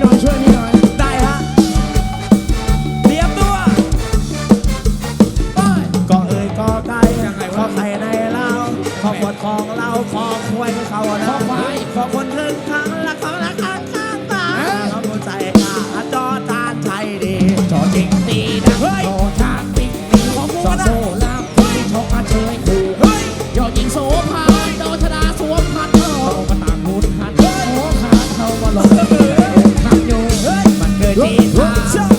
โดนช่วยนี่นอยได้ฮะเตรียมตัวก็เอ่ยก็ไก่ยังไงก็ไข่ในเราขอขวดของเราขอควยเขานะขอควายขอคนเทินทาง be mine.